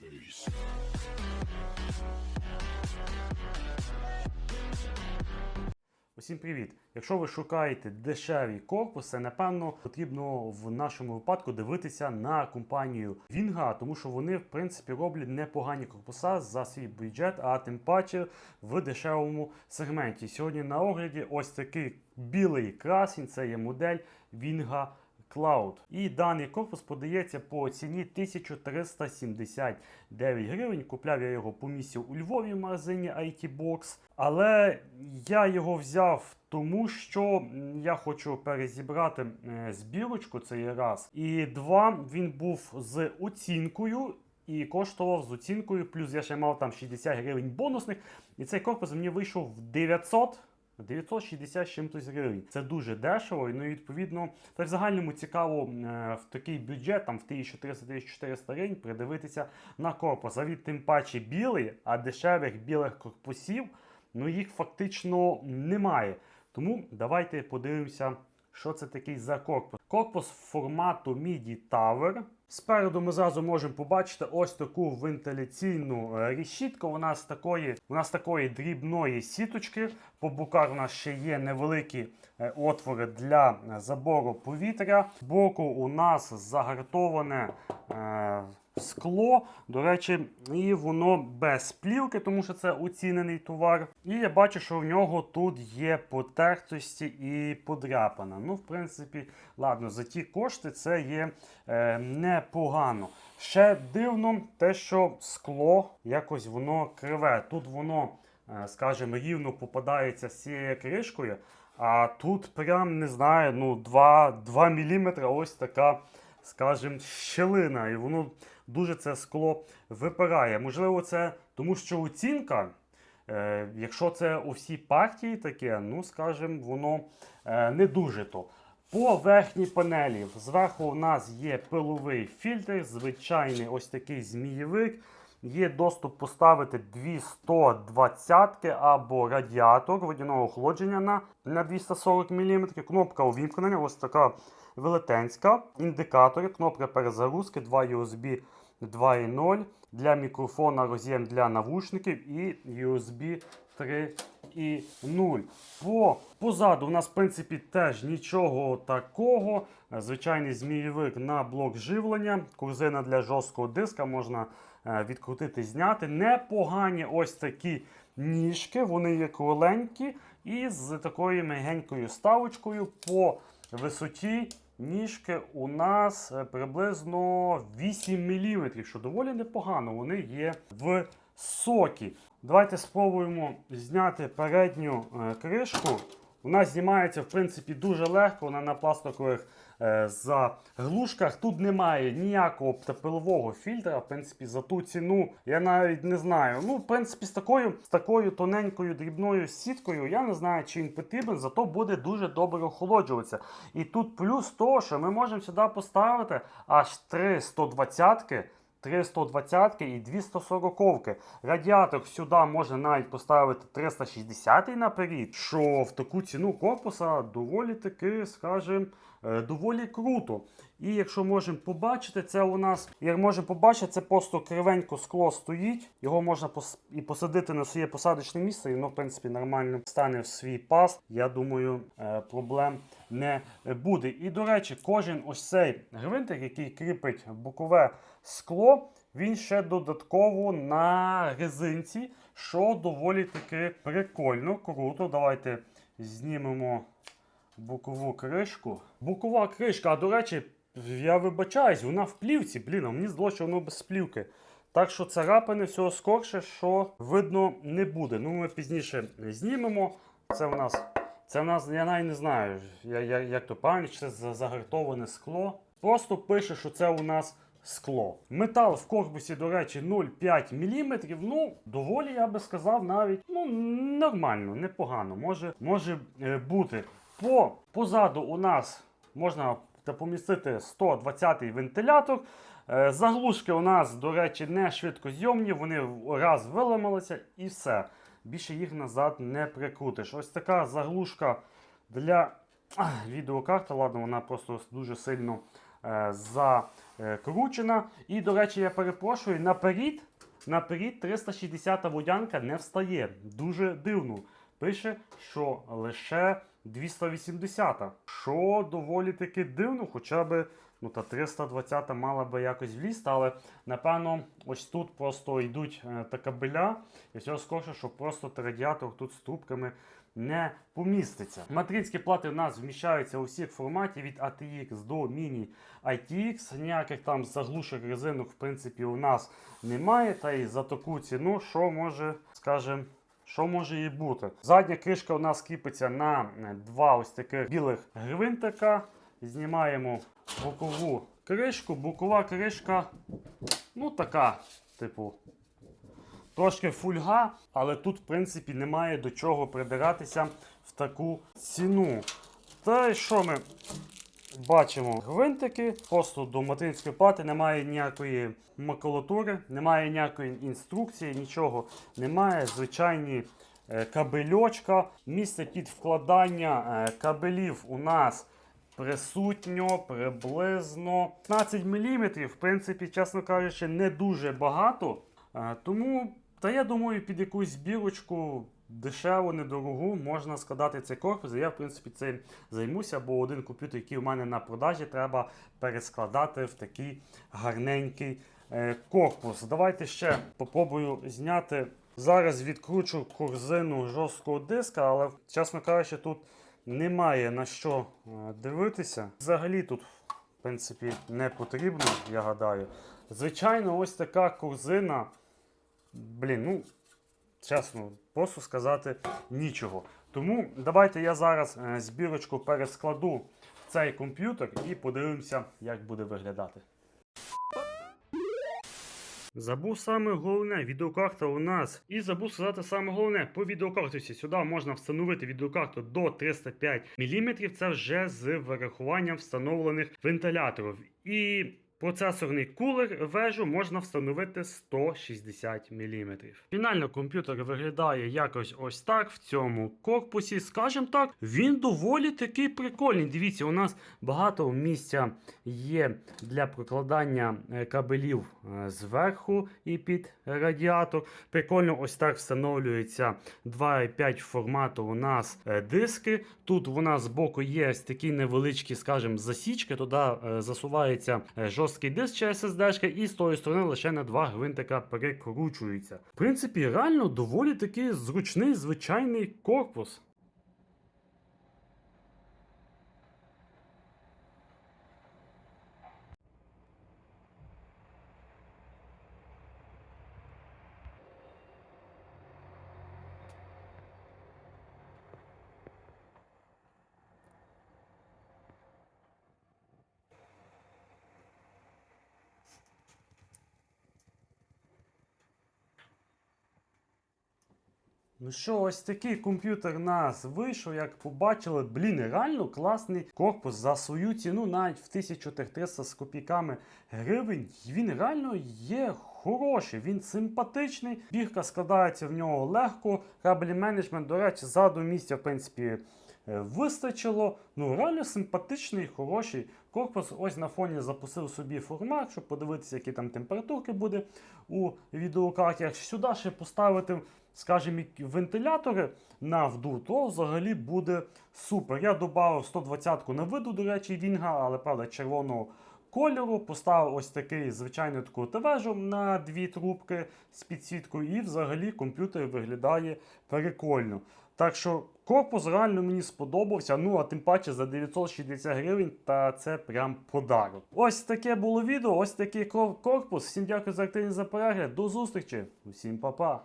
Peace. Усім привіт! Якщо ви шукаєте дешеві корпуси, напевно потрібно в нашому випадку дивитися на компанію Вінга, тому що вони в принципі роблять непогані корпуса за свій бюджет, а тим паче в дешевому сегменті. Сьогодні на огляді ось такий білий красень, це є модель Вінга Cloud. І даний корпус подається по ціні 1379 гривень. Купляв я його по місці у Львові в магазині IT Box. Але я його взяв тому, що я хочу перезібрати е, збірочку, це є раз. І два, він був з оцінкою. І коштував з оцінкою, плюс я ще мав там 60 гривень бонусних. І цей корпус мені вийшов в 900 960 з чимось гривень. Це дуже дешево. І ну, відповідно, та в загальному цікаво е, в такий бюджет, там в 1300-1400 гривень, придивитися на корпус. А від тим паче білий, а дешевих білих корпусів, ну їх фактично немає. Тому давайте подивимося, що це такий за корпус. Корпус формату MIDI Tower. Спереду ми зразу можемо побачити ось таку вентиляційну е, решітку. Вона з такої, вона з такої дрібної сіточки. По боках у нас ще є невеликі е, отвори для е, забору повітря. Збоку у нас загартоване е, скло. До речі, і воно без плівки, тому що це оцінений товар. І я бачу, що в нього тут є потертості і подряпана. Ну, в принципі, ладно, за ті кошти це є е, непогано. Ще дивно те, що скло якось воно криве. Тут воно, е, скажімо, рівно попадається з цією кришкою. А тут прям не знаю, ну 2, 2 мм ось така, скажімо, щелина. І воно дуже це скло випирає. Можливо, це тому, що оцінка, е, якщо це у всій партії таке, ну скажімо, воно е, не дуже то. По верхній панелі зверху у нас є пиловий фільтр, звичайний ось такий змієвик. Є доступ поставити дві 120 або радіатор водяного охолодження на, на 240 мм. Кнопка увімкнення, ось така велетенська. Індикатори, кнопка перезагрузки, 2 USB 2.0 для мікрофона, роз'єм для навушників і USB 3.0. По позаду у нас, в принципі, теж нічого такого. Звичайний змієвик на блок живлення, корзина для жорсткого диска можна е, відкрутити, зняти. Непогані ось такі ніжки, вони є кругленькі і з такою мягенькою ставочкою по висоті. Ніжки у нас е, приблизно 8 мм, що доволі непогано. Вони є в сокі. Давайте спробуємо зняти передню е, кришку. Вона знімається в принципі дуже легко. Вона на пластикових заглушках. Тут немає ніякого пилового фільтра. В принципі, за ту ціну я навіть не знаю. Ну, в принципі, з такою, з такою тоненькою дрібною сіткою я не знаю, чи він потрібен, зато буде дуже добре охолоджуватися. І тут плюс то, що ми можемо сюди поставити аж 3 120-ки. 320 і 240. Радіатор сюди можна навіть поставити 360 наперед, що в таку ціну корпуса доволі таки, скажімо, е, доволі круто. І якщо можемо побачити, це у нас, як можемо побачити, це просто кривенько скло стоїть. Його можна пос- і посадити на своє посадочне місце, і воно, в принципі, нормально стане в свій пас. Я думаю, е, проблем не буде. І, до речі, кожен ось цей гвинтик, який кріпить бокове скло, він ще додатково на резинці, що доволі таки прикольно, круто. Давайте знімемо бокову кришку. Бокова кришка, а до речі, я вибачаюсь, вона в плівці. Блін, а мені здалося, що воно без плівки. Так що царапини всього скорше, що видно не буде. Ну, ми пізніше знімемо. Це в нас, це в нас, я навіть не знаю, я, я, як то правильно, це за- загартоване скло. Просто пише, що це у нас скло. Метал в корпусі, до речі, 0,5 мм. Ну, доволі, я би сказав, навіть ну, нормально, непогано. Може, може е, бути. По, позаду у нас можна помістити 120-й вентилятор. Е, Заглушки у нас, до речі, не швидкозйомні, вони раз виламалися і все. Більше їх назад не прикрутиш. Ось така заглушка для відеокарти. Ладно, вона просто дуже сильно е, закручена. І, до речі, я перепрошую, наперед, наперед 360 водянка не встає. Дуже дивно. Пише, що лише 280, що доволі таки дивно, хоча б ну, та 320 мала би якось влізти, але напевно ось тут просто йдуть е, та кабеля, і всього скорше, що просто радіатор тут з трубками не поміститься. Матрицькі плати в нас вміщаються у всіх форматів від ATX до Mini ITX. Ніяких там заглушок резинок, в принципі, у нас немає. Та й за таку ціну, що може, скажімо, що може і бути? Задня кришка у нас кріпиться на е, два ось таких білих гвинтика. Знімаємо бокову кришку. Бокова кришка, ну така, типу, трошки фульга, але тут, в принципі, немає до чого придиратися в таку ціну. Та й що ми бачимо? Гвинтики, просто до материнської плати немає ніякої макулатури, немає ніякої інструкції, нічого немає. Звичайні е, кабельочка. Місце під вкладання е, кабелів у нас присутньо приблизно 15 мм. В принципі, чесно кажучи, не дуже багато. Е, Тому, та я думаю, під якусь збірочку дешеву, недорогу можна складати цей корпус. Я, в принципі, цим займуся, бо один комп'ютер, який у мене на продажі, треба перескладати в такий гарненький е, корпус. Давайте ще попробую зняти. Зараз відкручу корзину жорсткого диска, але, чесно кажучи, тут немає на що е, дивитися. Взагалі тут, в принципі, не потрібно, я гадаю. Звичайно, ось така корзина. Блін, ну, чесно, просто сказати нічого. Тому давайте я зараз е, збірочку перескладу в цей комп'ютер і подивимося, як буде виглядати. Забув саме головне, відеокарта у нас. І забув сказати саме головне по відеокарті. Сюди можна встановити відеокарту до 305 мм. Це вже з вирахуванням встановлених вентиляторів. І процесорний кулер вежу можна встановити 160 мм. Фінально комп'ютер виглядає якось ось так в цьому корпусі. Скажімо так, він доволі такий прикольний. Дивіться, у нас багато місця є для прокладання е, кабелів е, зверху і під радіатор. Прикольно, ось так встановлюється 2,5 формату у нас е, диски. Тут у нас збоку є такі невеличкі, скажімо, засічки. Туди засувається е, жорсткий диск чи SSD, і з тої сторони лише на два гвинтика перекручується. В принципі, реально доволі такий зручний звичайний корпус. Ну що, ось такий комп'ютер нас вийшов, як побачили, блін, реально класний корпус за свою ціну, навіть в 1300 з копійками гривень. Він реально є хороший, він симпатичний. Бірка складається в нього легко. Кабелі менеджмент, до речі, ззаду місця, в принципі, е, вистачило. Ну, реально симпатичний, хороший корпус. Ось на фоні запустив собі формат, щоб подивитися, які там температурки буде у відеокарті. Якщо сюди ще поставити, скажімо, вентилятори на вдув, то взагалі буде супер. Я додав 120-ку на виду, до речі, Вінга, але правда червоного кольору. Поставив ось такий звичайну таку ТВ на дві трубки з підсвіткою, і взагалі комп'ютер виглядає прикольно. Так що корпус реально мені сподобався. Ну а тим паче за 960 гривень, та це прям подарок. Ось таке було відео, ось такий корпус. Всім дякую за активність за перегляд. До зустрічі. Усім па-па.